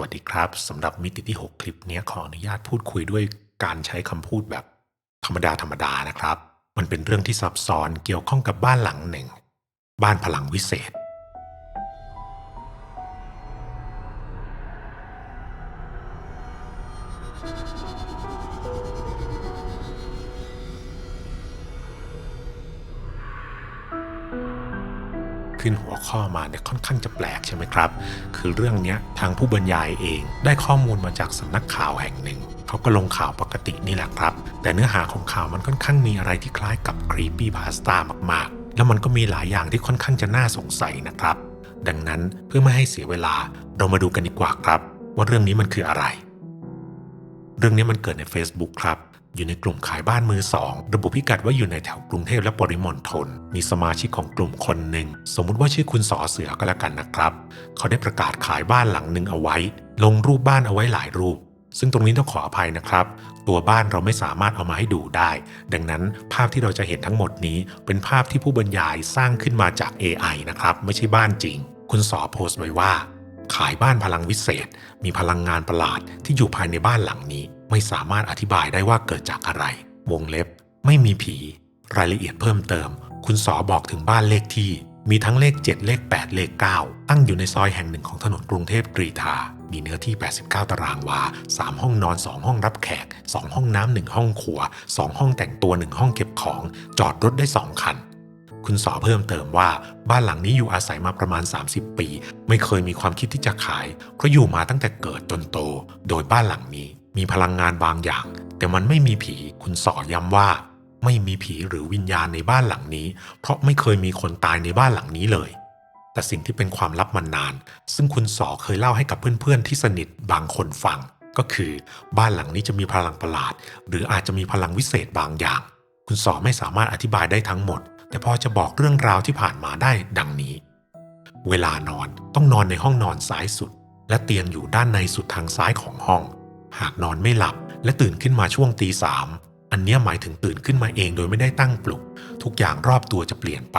วัสดีครับสำหรับมิติที่ 6 คลิปนี้ขออนุญาตพูดคุยด้วยการใช้คำพูดแบบธรรมดาธรรมดานะครับ มันเป็นเรื่องที่ซับซ้อนเกี่ยวข้องกับบ้านหลังหนึ่ง บ้านพลังวิเศษ ขึ้นหัวข้อมาเนี่ยค่อนข้างจะแปลกใช่ไหมครับ คือเรื่องนี้ทางผู้บรรยายเองได้ข้อมูลมาจากสำนักข่าวแห่งหนึ่งเขาก็ลงข่าวปกตินี่แหละครับ แต่เนื้อหาของข่าวมันค่อนข้างมีอะไรที่คล้ายกับ creepy pasta มากๆ แล้วมันก็มีหลายอย่างที่ค่อนข้างจะน่าสงสัยนะครับ ดังนั้นเพื่อไม่ให้เสียเวลาเรามาดูกันดีกว่าครับ ว่าเรื่องนี้มันคืออะไร เรื่องนี้มันเกิดใน Facebook ครับ อยู่ในกลุ่มขายบ้านมือสองระบุพิกัดว่าอยู่ในแถวกรุงเทพและปริมณฑลมีสมาชิกของกลุ่มคนหนึ่ง สมมุติว่าชื่อคุณสอเสือก็แล้วกันนะครับ เขาได้ประกาศขายบ้านหลังหนึ่งเอาไว้ ลงรูปบ้านเอาไว้หลายรูป ซึ่งตรงนี้ต้องขออภัยนะครับ ตัวบ้านเราไม่สามารถเอามาให้ดูได้ ดังนั้นภาพที่เราจะเห็นทั้งหมดนี้เป็นภาพที่ผู้บรรยายสร้างขึ้นมาจาก AI นะครับไม่ใช่บ้านจริง คุณสอโพสต์ไว้ว่า ขายบ้านพลังวิเศษ มีพลังงานประหลาดที่อยู่ภายในบ้านหลังนี้ ไม่สามารถอธิบายได้ว่าเกิดจากอะไร วงเล็บ ไม่มีผี รายละเอียดเพิ่มเติม คุณสอบอกถึงบ้านเลขที่ มีทั้งเลข 7 เลข 8 เลข 9 ตั้งอยู่ในซอยแห่งหนึ่งของถนนกรุงเทพกรีฑามีเนื้อที่ 89 ตารางวา 3 ห้องนอน 2 ห้องรับแขก 2 ห้องน้ำ 1 ห้องครัว 2 ห้องแต่งตัว 1 ห้องเก็บของ จอดรถได้ 2 คันคุณสอเพิ่มเติมว่าบ้านหลังนี้อยู่อาศัยมาประมาณ 30 ปี ไม่เคยมีความคิดที่จะขายเพราะอยู่มาตั้งแต่เกิดจนโต โดยบ้านหลังนี้ มีพลังงานบางอย่าง แต่มันไม่มีผีคุณสอย้ำว่า ไม่มีผีหรือวิญญาณในบ้านหลังนี้ เพราะไม่เคยมีคนตายในบ้านหลังนี้เลย แต่สิ่งที่เป็นความลับมานาน ซึ่งคุณสอเคยเล่าให้กับเพื่อนๆที่สนิทบางคนฟัง ก็คือบ้านหลังนี้จะมีพลังประหลาด หรืออาจจะมีพลังวิเศษบางอย่าง คุณสอไม่สามารถอธิบายได้ทั้งหมด แต่พอจะบอกเรื่องราวที่ผ่านมาได้ดังนี้ เวลานอนต้องนอนในห้องนอนซ้ายสุด และเตียงอยู่ด้านในสุดทางซ้ายของห้อง หากนอนไม่หลับ และตื่นขึ้นมาช่วงตีสามอันนี้หมายถึงตื่นขึ้นมาเองโดยไม่ได้ตั้งปลุก ทุกอย่างรอบตัวจะเปลี่ยนไป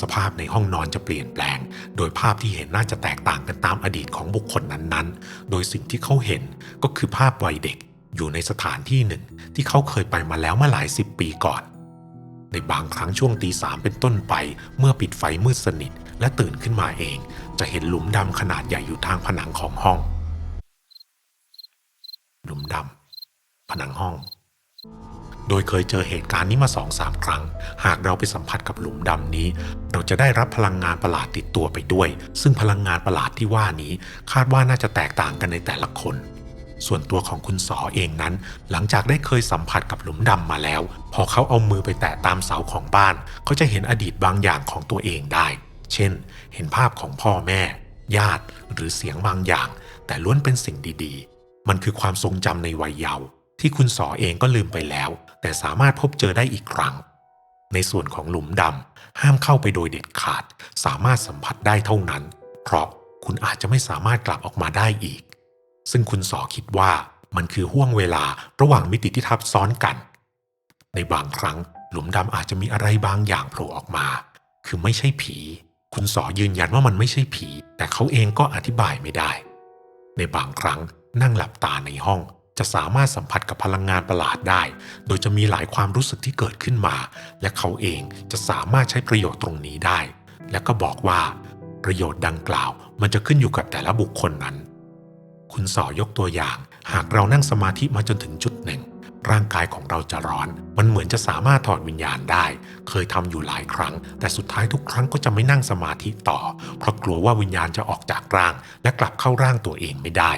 สภาพในห้องนอนจะเปลี่ยนแปลง โดยภาพที่เห็นน่าจะแตกต่างกันตามอดีตของบุคคลนั้นๆ โดยสิ่งที่เขาเห็นก็คือภาพวัยเด็ก อยู่ในสถานที่หนึ่ง ที่เขาเคยไปมาแล้วเมื่อหลายสิบปีก่อน ในบางครั้งช่วงตีสามเป็นต้นไป เมื่อปิดไฟมืดสนิท และตื่นขึ้นมาเอง จะเห็นหลุมดำขนาดใหญ่อยู่ทางผนังของห้อง หลุมดำผนังห้อง โดยเคยเจอเหตุการณ์นี้มาสองสามครั้ง หากเราไปสัมผัสกับหลุมดำนี้ เราจะได้รับพลังงานประหลาดติดตัวไปด้วย ซึ่งพลังงานประหลาดที่ว่านี้ คาดว่าน่าจะแตกต่างกันในแต่ละคน ส่วนตัวของคุณสอเองนั้น หลังจากได้เคยสัมผัสกับหลุมดำมาแล้ว พอเขาเอามือไปแตะตามเสาของบ้าน เขาจะเห็นอดีตบางอย่างของตัวเองได้ เช่น เห็นภาพของพ่อแม่ ญาติหรือเสียงบางอย่าง แต่ล้วนเป็นสิ่งดีๆ มันคือความทรงจำในวัยเยาว์ที่คุณสอเองก็ลืมไปแล้ว แต่สามารถพบเจอได้อีกครั้ง ในส่วนของหลุมดำห้ามเข้าไปโดยเด็ดขาด สามารถสัมผัสได้เท่านั้น เพราะคุณอาจจะไม่สามารถกลับออกมาได้อีก ซึ่งคุณสอคิดว่ามันคือห่วงเวลาระหว่างมิติที่ทับซ้อนกัน ในบางครั้งหลุมดำอาจจะมีอะไรบางอย่างโผล่ออกมา คือไม่ใช่ผี คุณสอยืนยันว่ามันไม่ใช่ผี แต่เขาเองก็อธิบายไม่ได้ ในบางครั้ง นั่งหลับตาในห้อง จะสามารถสัมผัสกับพลังงานประหลาดได้ โดยจะมีหลายความรู้สึกที่เกิดขึ้นมา และเขาเองจะสามารถใช้ประโยชน์ตรงนี้ได้ และก็บอกว่า ประโยชน์ดังกล่าว มันจะขึ้นอยู่กับแต่ละบุคคลนั้น คุณสอยกตัวอย่าง หากเรานั่งสมาธิมาจนถึงจุดหนึ่งร่างกายของเราจะร้อน มันเหมือนจะสามารถถอดวิญญาณได้ เคยทำอยู่หลายครั้ง แต่สุดท้ายทุกครั้งก็จะไม่นั่งสมาธิต่อ เพราะกลัวว่าวิญญาณจะออกจากร่าง และกลับเข้าร่างตัวเองไม่ได้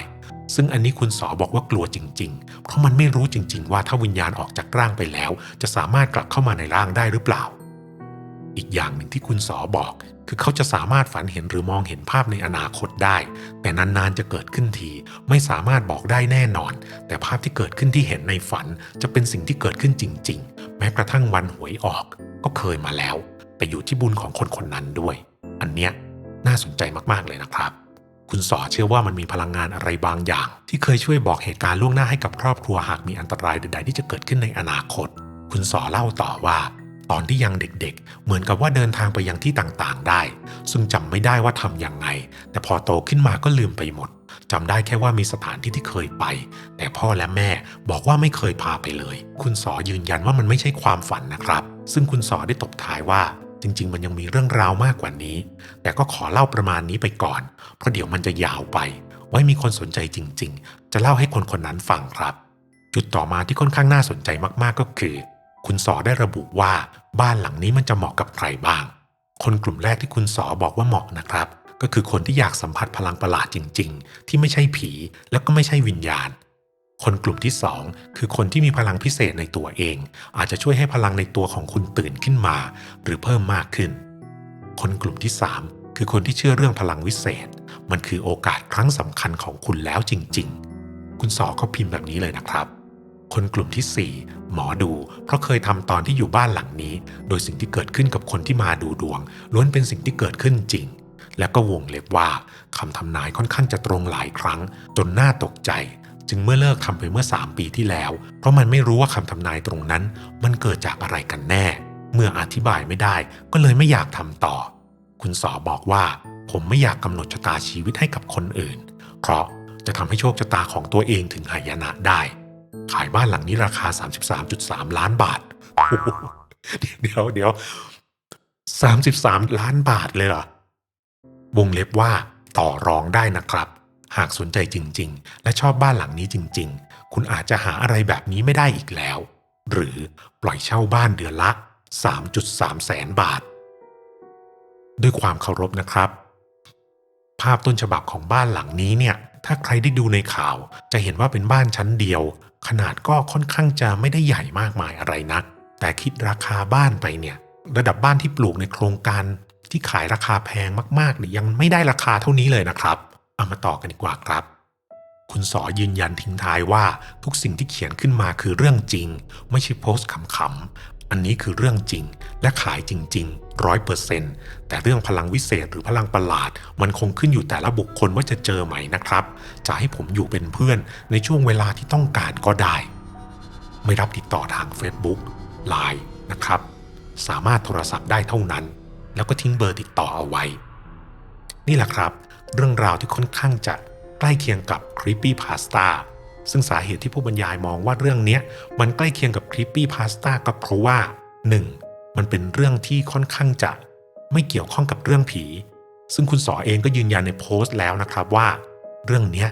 ซึ่งอันนี้คุณสอบอกว่ากลัวจริง ๆ เพราะมันไม่รู้จริง ๆ ว่าถ้าวิญญาณออกจากร่างไปแล้ว จะสามารถกลับเข้ามาในร่างได้หรือเปล่า อีกอย่างหนึ่งที่คุณสอบอก คือเขาจะสามารถฝันเห็นหรือมองเห็นภาพในอนาคตได้ แต่นานๆจะเกิดขึ้นที ไม่สามารถบอกได้แน่นอน แต่ภาพที่เกิดขึ้นที่เห็นในฝัน จะเป็นสิ่งที่เกิดขึ้นจริง ๆ แม้กระทั่งวันหวยออก ก็เคยมาแล้ว แต่อยู่ที่บุญของคนคนนั้นด้วย อันเนี้ยน่าสนใจมากๆเลยนะครับ คุณสอเชื่อว่ามันมีพลังงานอะไรบางอย่าง ที่เคยช่วยบอกเหตุการณ์ล่วงหน้าให้กับครอบครัวหากมีอันตรายใดๆที่จะเกิดขึ้นในอนาคต คุณสอเล่าต่อว่า ตอนที่ยังเด็กๆ เหมือนกับว่าเดินทางไปยังที่ต่างๆ ได้ ซึ่งจำไม่ได้ว่าทำยังไง แต่พอโตขึ้นมาก็ลืมไปหมดจำได้แค่ว่ามีสถานที่ที่เคยไป แต่พ่อและแม่บอกว่าไม่เคยพาไปเลย คุณสอยืนยันว่ามันไม่ใช่ความฝันนะครับ ซึ่งคุณสอได้ตบท้ายว่า จริง ๆ มันยังมีเรื่องราวมากกว่านี้ แต่ก็ขอเล่าประมาณนี้ไปก่อน เพราะเดี๋ยวมันจะยาวไป ไว้มีคนสนใจจริง ๆ จะเล่าให้คนคนนั้นฟังครับ จุดต่อมาที่ค่อนข้างน่าสนใจมากๆก็คือ คุณสอได้ระบุว่าบ้านหลังนี้มันจะเหมาะกับใครบ้าง คนกลุ่มแรกที่คุณสอบอกว่าเหมาะนะครับ ก็คือคนที่อยากสัมผัสพลังประหลาดจริง ๆ ที่ไม่ใช่ผี แล้วก็ไม่ใช่วิญญาณ คนกลุ่มที่สองคือคนที่มีพลังพิเศษในตัวเอง อาจจะช่วยให้พลังในตัวของคุณตื่นขึ้นมา หรือเพิ่มมากขึ้น คนกลุ่มที่สามคือคนที่เชื่อเรื่องพลังวิเศษ มันคือโอกาสครั้งสำคัญของคุณแล้วจริง ๆ คุณสอเขาพิมพ์แบบนี้เลยนะครับ คนกลุ่มที่ 4 หมอดู เพราะเคยทำตอนที่อยู่บ้านหลังนี้ โดยสิ่งที่เกิดขึ้นกับคนที่มาดูดวง ล้วนเป็นสิ่งที่เกิดขึ้นจริงและก็วงเล็บว่าคำทำนายค่อนข้างจะตรงหลายครั้ง จนน่าตกใจ จึงเมื่อเลิกทำไปเมื่อ 3 ปีที่แล้ว เพราะมันไม่รู้ว่าคำทำนายตรงนั้น มันเกิดจากอะไรกันแน่ เมื่ออธิบายไม่ได้ก็เลยไม่อยากทำต่อ คุณสอบอกว่า ผมไม่อยากกำหนดชะตาชีวิตให้กับคนอื่น เพราะจะทำให้โชคชะตาของตัวเองถึงหายนะได้ ขายบ้านหลังนี้ราคา 33.3 ล้านบาทโอ้โหเดี๋ยวเดี๋ยว33 ล้านบาทเลยเหรอวงเล็บว่าต่อรองได้นะครับ หากสนใจจริง ๆ และชอบบ้านหลังนี้จริง ๆ คุณอาจจะหาอะไรแบบนี้ไม่ได้อีกแล้ว หรือปล่อยเช่าบ้านเดือนละ 3.3 แสนบาท ด้วยความเคารพนะครับ ภาพต้นฉบับของบ้านหลังนี้เนี่ย ถ้าใครได้ดูในข่าว จะเห็นว่าเป็นบ้านชั้นเดียว ขนาดก็ค่อนข้างจะไม่ได้ใหญ่มากมายอะไรนัก แต่คิดราคาบ้านไปเนี่ย ระดับบ้านที่ปลูกในโครงการที่ขายราคาแพงมากๆเนี่ยยังไม่ได้ราคาเท่านี้เลยนะครับ เอามาต่อกันดีกว่าครับ คุณสอยืนยันทิ้งท้ายว่าทุกสิ่งที่เขียนขึ้นมาคือเรื่องจริง ไม่ใช่โพสต์ขำๆอันนี้คือเรื่องจริง และขายจริงๆร้อยเปอร์เซ็นต์แต่เรื่องพลังวิเศษหรือพลังประหลาด มันคงขึ้นอยู่แต่ละบุคคลว่าจะเจอไหมนะครับ จะให้ผมอยู่เป็นเพื่อนในช่วงเวลาที่ต้องการก็ได้ ไม่รับติดต่อทาง Facebook Line นะครับ สามารถโทรศัพท์ได้เท่านั้น แล้วก็ทิ้งเบอร์ติดต่อเอาไว้ นี่แหละครับ เรื่องราวที่ค่อนข้างจะใกล้เคียงกับ Creepy Pasta ซึ่งสาเหตุที่ผู้บรรยายมองว่าเรื่องนี้มันใกล้เคียงกับ Creepy Pasta ก็เพราะว่า 1. มันเป็นเรื่องที่ค่อนข้างจะไม่เกี่ยวข้องกับเรื่องผี ซึ่งคุณสอเองก็ยืนยันในโพสต์แล้วนะครับว่า เรื่องนี้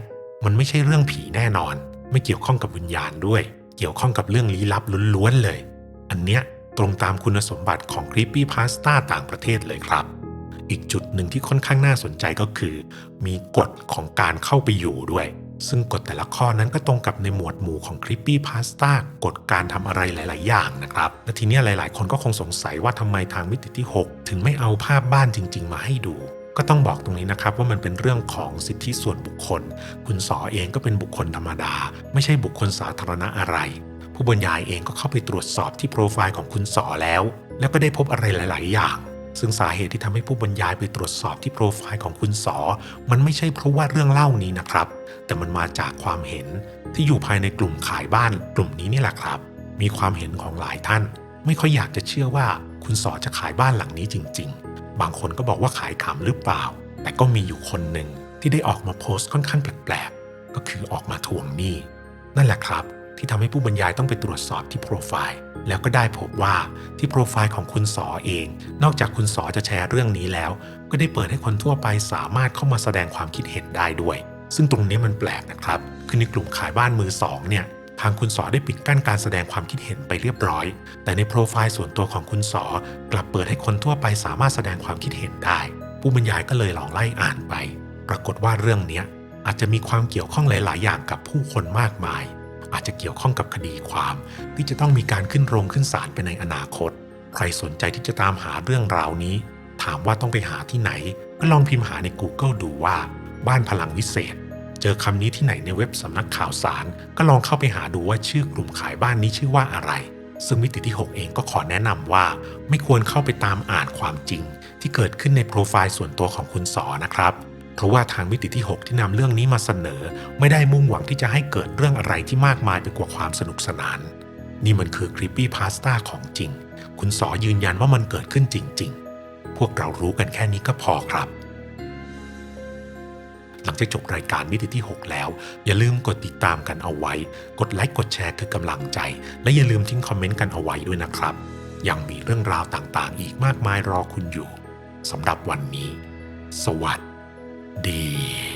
มันไม่ใช่เรื่องผีแน่นอน ไม่เกี่ยวข้องกับวิญญาณด้วย เกี่ยวข้องกับเรื่องลี้ลับล้วนๆเลย อันเนี้ยตรงตามคุณสมบัติของ Creepy Pasta ต่างประเทศเลยครับ อีกจุดหนึ่งที่ค่อนข้างน่าสนใจก็คือ มีกฎของการเข้าไปอยู่ด้วย ซึ่งกฎแต่ละข้อนั้นก็ตรงกับในหมวดหมู่ของ Creepy Pasta กฎการทำอะไรหลาย ๆ อย่างนะครับ และทีนี้หลาย ๆ คนก็คงสงสัยว่าทำไมทางมิติที่ 6 ถึงไม่เอาภาพบ้านจริง ๆ มาให้ดูก็ต้องบอกตรงนี้นะครับว่ามันเป็นเรื่องของสิทธิส่วนบุคคล คุณสอเองก็เป็นบุคคลธรรมดา ไม่ใช่บุคคลสาธารณะอะไร ผู้บรรยายเองก็เข้าไปตรวจสอบที่โปรไฟล์ของคุณสอแล้ว แล้วก็ได้พบอะไรหลาย ๆ อย่าง ซึ่งสาเหตุที่ทำให้ผู้บรรยายไปตรวจสอบที่โปรไฟล์ของคุณสอ มันไม่ใช่เพราะว่าเรื่องเล่านี้นะครับ แต่มันมาจากความเห็นที่อยู่ภายในกลุ่มขายบ้านกลุ่มนี้นี่แหละครับ มีความเห็นของหลายท่าน ไม่ค่อยอยากจะเชื่อว่าคุณสอจะขายบ้านหลังนี้จริง ๆ บางคนก็บอกว่าขายขำหรือเปล่า แต่ก็มีอยู่คนหนึ่งที่ได้ออกมาโพสต์ค่อนข้างแปลกๆ ก็คือออกมาทวงหนี้ นั่นแหละครับ ที่ทำให้ผู้บรรยายต้องไปตรวจสอบที่โปรไฟล์แล้วก็ได้พบว่าที่โปรไฟล์ของคุณสอเอง นอกจากคุณสอจะแชร์เรื่องนี้แล้ว ก็ได้เปิดให้คนทั่วไปสามารถเข้ามาแสดงความคิดเห็นได้ด้วย ซึ่งตรงนี้มันแปลกนะครับ คือในกลุ่มขายบ้านมือสองเนี่ยทางคุณสอได้ปิดกั้นการแสดงความคิดเห็นไปเรียบร้อย แต่ในโปรไฟล์ส่วนตัวของคุณสอกลับเปิดให้คนทั่วไปสามารถแสดงความคิดเห็นได้ ผู้บรรยายก็เลยลองไล่อ่านไป ปรากฏว่าเรื่องนี้อาจจะมีความเกี่ยวข้องหลาย ๆ อย่างกับผู้คนมากมาย อาจจะเกี่ยวข้องกับคดีความ ที่จะต้องมีการขึ้นโรงขึ้นศาลไปในอนาคต ใครสนใจที่จะตามหาเรื่องราวนี้ ถามว่าต้องไปหาที่ไหน ก็ลองพิมพ์หาใน Google ดูว่า บ้านพลังวิเศษ เจอคำนี้ที่ไหนในเว็บสำนักข่าวสาร ก็ลองเข้าไปหาดูว่าชื่อกลุ่มขายบ้านนี้ชื่อว่าอะไร ซึ่งมิติที่ 6 เองก็ขอแนะนำว่า ไม่ควรเข้าไปตามอ่านความจริง ที่เกิดขึ้นในโปรไฟล์ส่วนตัวของคุณสอนะครับ เพราะว่าทางมิติที่ 6 ที่นำเรื่องนี้มาเสนอ ไม่ได้มุ่งหวังที่จะให้เกิดเรื่องอะไรที่มากมายไปกว่าความสนุกสนาน นี่มันคือ Creepy Pasta ของจริง คุณสอยืนยันว่ามันเกิดขึ้นจริง ๆ พวกเรารู้กันแค่นี้ก็พอครับหลังจากจบรายการมิติที่ 6 แล้ว อย่าลืมกดติดตามกันเอาไว้ กดไลค์กดแชร์คือกำลังใจ และอย่าลืมทิ้งคอมเมนต์กันเอาไว้ด้วยนะครับ ยังมีเรื่องราวต่างๆ อีกมากมายรอคุณอยู่สำหรับวันนี้ สวัสดี 你。